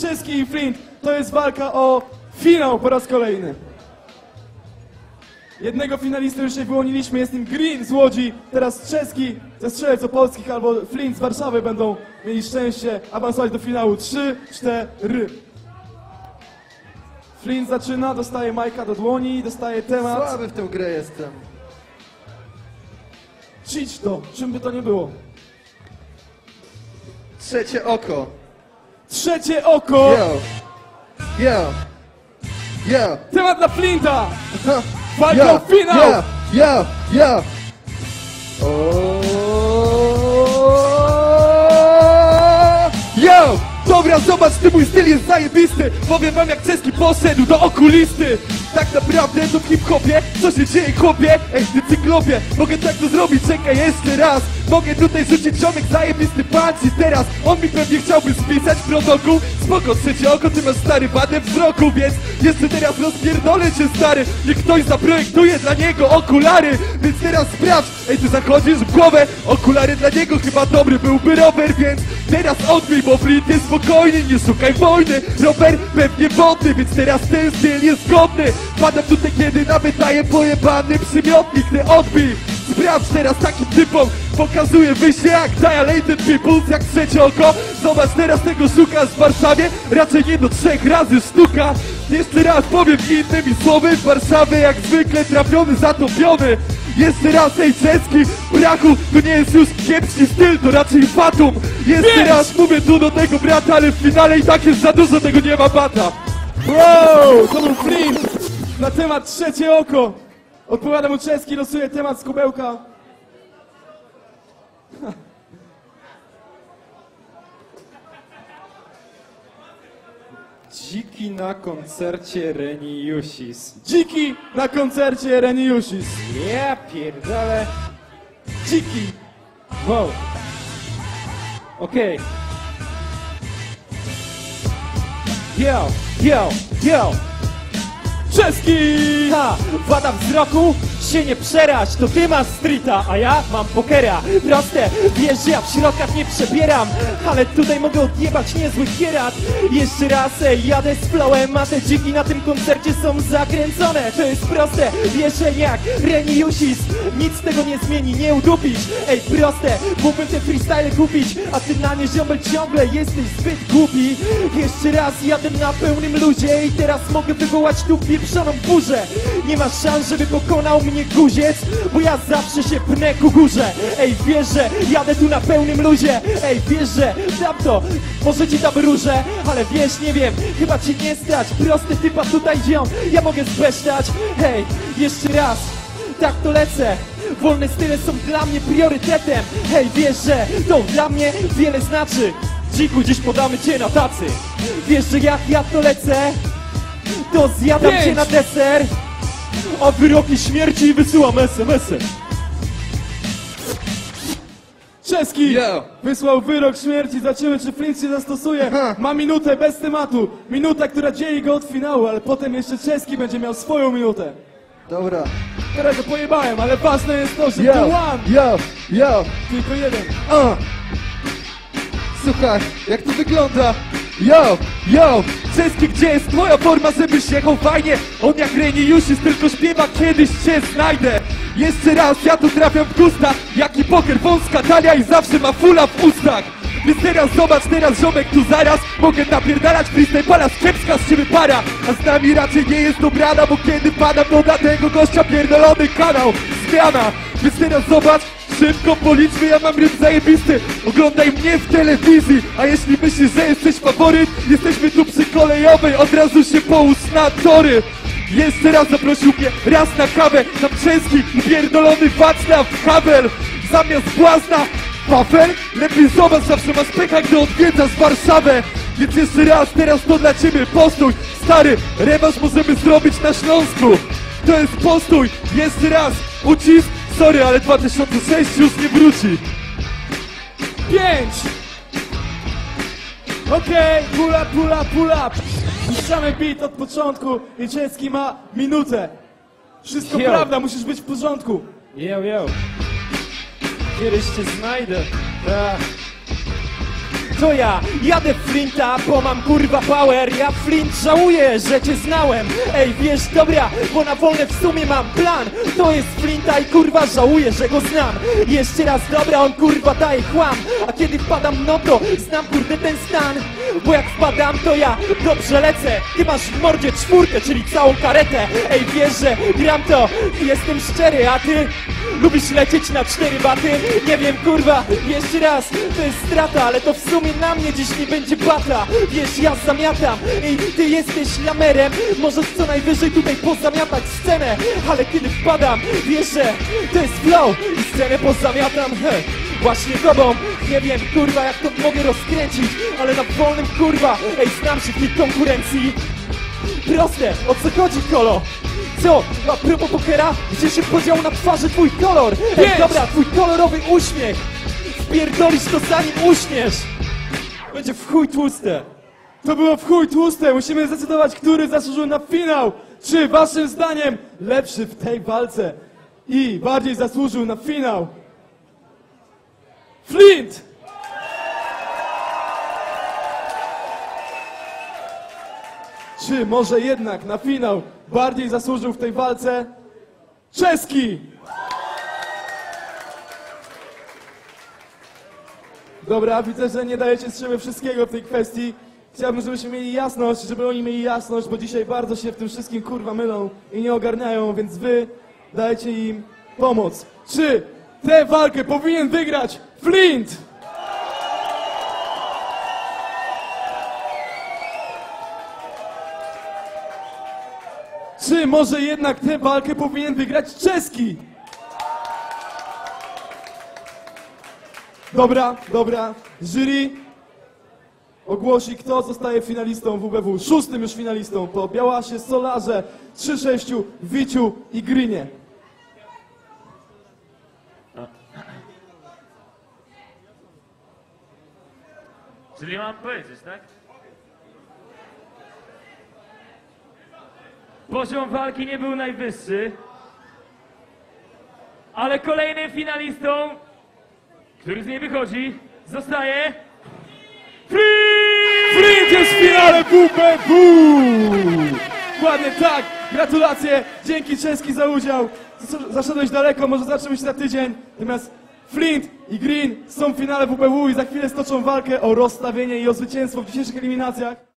Czeski i Flint. To jest walka o finał po raz kolejny. Jednego finalistę już się wyłoniliśmy, jest nim Green z Łodzi. Teraz Czeski ze Strzelec Opolskich albo Flint z Warszawy będą mieli szczęście awansować do finału. 3, 4. Flint zaczyna, dostaje Majka do dłoni, dostaje temat. Słaby w tę grę jestem. Cheat to, czym by to nie było. Trzecie oko. Trzecie oko! Yo. Yo. Yo. Temat dla Flinta! O finał! Yo. Yo. Yo. O. Dobra, zobacz, ty mój styl jest zajebisty. Powiem wam jak Ceski poszedł do okulisty. Tak naprawdę to w hip-hopie. Co się dzieje chłopie? Ej ty cyklopie Mogę tak to zrobić, czekaj jeszcze raz. Mogę tutaj rzucić ziomek zajebisty punch I teraz. On mi pewnie chciałby spisać protokół Spoko, trzecie oko, ty masz stary wadę wzroku Więc jeszcze teraz rozpierdolę cię stary. Niech ktoś zaprojektuje dla niego okulary. Więc teraz sprawdź, ej ty zachodzisz w głowę. Okulary dla niego chyba dobry byłby rower Więc teraz odbij, bo jest spokojny Nie szukaj wojny, rower pewnie wodny Więc teraz ten styl jest godny. Padam tutaj kiedy nawet daję pojebany przymiotnik. Ty odbij, sprawdź teraz takim typom Pokazuję wyjście jak Dilated Peoples Jak trzecie oko. Zobacz teraz tego szukasz w Warszawie. Raczej nie do trzech razy sztuka. Jeszcze raz powiem innymi słowy. W Warszawie jak zwykle trafiony, zatopiony jeszcze raz, ej czeski, brachu, to nie jest już kiepski styl, to raczej fatum Jeszcze Pięć! raz mówię tu do tego brata, ale w finale i tak jest za dużo, tego nie ma bata Wow, to był Flint na temat trzecie oko. Odpowiada mu czeski, losuje temat z kubełka. Dziki na koncercie Reni Jusis. Dziki na koncercie Reniusis. Ja pierdolę. Dziki. Wow. Okej. Yo, yo, yo. Czeski! Ha! Wada wzroku się nie przerać, to ty masz streeta, a ja mam pokera. Proste, wiesz, że ja w środkach nie przebieram, ale tutaj mogę odjebać niezły kierat. Jeszcze raz, ej, jadę z flowem, a te dziki na tym koncercie są zakręcone. To jest proste, wiesz, jak Reni Jusis, nic tego nie zmieni, nie udupisz. Ej, proste, mógłbym te freestyle kupić, a ty na nie ziombel ciągle jesteś zbyt głupi. Jeszcze raz jadę na pełnym luzie i teraz mogę wywołać tu pieprzoną burzę. Nie ma szans, żeby pokonał mnie guziec, bo ja zawsze się pnę ku górze. Ej, wiesz, że jadę tu na pełnym luzie. Ej, wiesz, że dam to, może ci dam róże, ale wiesz, nie wiem, chyba ci nie stać. Prosty typa tutaj ziom, ja mogę zbesztać. Hej, jeszcze raz, tak to lecę. Wolne style są dla mnie priorytetem. Hej, wiesz, że to dla mnie wiele znaczy. Dziku, dziś podamy cię na tacy. Wiesz, że jak ja to lecę, to zjadam Pięć. cię na deser. A wyroki śmierci wysyłam SMS-em. Czeski Yo. wysłał wyrok śmierci. Zobaczymy, czy Flint się zastosuje. Ma minutę bez tematu. Minuta, która dzieli go od finału, ale potem jeszcze Czeski będzie miał swoją minutę. Dobra Teraz to pojebałem, ale ważne jest to, że Yo, the one, yo, yo tylko jeden. A. Słuchaj, jak to wygląda? Yo, yo, Czeski, gdzie jest twoja forma, żebyś jechał fajnie? On jak Reni Jusis tylko śpiewa, kiedyś cię znajdę. Jeszcze raz, ja tu trafiam w gusta Jaki poker, wąska talia i zawsze ma fula w ustach. Więc teraz zobacz, teraz ziomek tu zaraz. Mogę napierdalać freestyle pala, kiepska z ciebie para. A z nami raczej nie jest dobrana Bo kiedy padam, to tego gościa pierdolony kanał. Zmiana, więc teraz zobacz Szybko policzmy, ja mam ryb zajebisty. Oglądaj mnie w telewizji A jeśli myślisz, że jesteś faworyt Jesteśmy tu przy kolejowej Od razu się połóż na tory. Jeszcze raz zaprosił mnie raz na kawę Tam czeski pierdolony Wacław Havel Zamiast błazna Wafel? Lepiej zobacz, zawsze masz pecha, gdy odwiedzasz Warszawę. Więc jeszcze raz, teraz to dla ciebie postój. Stary, rewanż możemy zrobić na Śląsku. To jest postój, jeszcze raz Ucisk, sorry, ale 2006 już nie wróci Pięć! Okej, pull up, pull up, pull up! Puszczamy beat od początku i Czeski ma minutę. Wszystko Yo. prawda, musisz być w porządku. Yo, yo. Kiedyś cię znajdę. Tak. To ja. Jadę w Flinta, bo mam kurwa power. Ja Flint żałuję, że cię znałem. Ej, wiesz, dobra, bo na wolne w sumie mam plan. To jest Flinta i kurwa żałuję, że go znam. Jeszcze raz, dobra, on kurwa daje chłam. A kiedy wpadam, no to znam kurde ten stan. Bo jak wpadam, to ja dobrze lecę. Ty masz w mordzie czwórkę, czyli całą karetę. Ej, wiesz, że gram to. I jestem szczery, a ty lubisz lecieć na cztery baty? Nie wiem, kurwa, jeszcze raz, to jest strata, ale to w sumie na mnie dziś nie będzie bata Wiesz, ja zamiatam i ty jesteś lamerem. Możesz co najwyżej tutaj pozamiatać scenę Ale kiedy wpadam, wiesz, że to jest flow i scenę pozamiatam. Heh, Właśnie tobą, nie wiem, kurwa, jak to mogę rozkręcić Ale na wolnym, kurwa, ej, znam się w tej konkurencji Proste, o co chodzi, kolo? Co? A propos pokera? Gdzie się podział na twarzy twój kolor? Ej, dobra, twój kolorowy uśmiech Wpierdolisz to zanim uśniesz Będzie w chuj tłuste To było w chuj tłuste, musimy zdecydować, który zasłużył na finał. Czy waszym zdaniem lepszy w tej walce i bardziej zasłużył na finał? Flint! Czy może jednak na finał bardziej zasłużył w tej walce Czeski? Dobra, widzę, że nie dajecie z siebie wszystkiego w tej kwestii. Chciałbym, żebyśmy mieli jasność, żeby oni mieli jasność, bo dzisiaj bardzo się w tym wszystkim kurwa mylą i nie ogarniają, więc wy dajcie im pomoc. Czy tę walkę powinien wygrać Flint? Czy może jednak tę walkę powinien wygrać Czeski? Dobra, dobra. Jury ogłosi, kto zostaje finalistą WBW. Szóstym już finalistą po Białasie, Solarze, 3-6, Wiciu i Grynie. Czyli mam powiedzieć, tak? Poziom walki nie był najwyższy, ale kolejnym finalistą, który z niej wychodzi, zostaje Free! Flint jest w finale WBW! Dokładnie tak! Gratulacje! Dzięki Czeski za udział! Zas- Zaszedłeś daleko, może zobaczymy się za tydzień. Natomiast Flint i Green są w finale WBW i za chwilę stoczą walkę o rozstawienie i o zwycięstwo w dzisiejszych eliminacjach.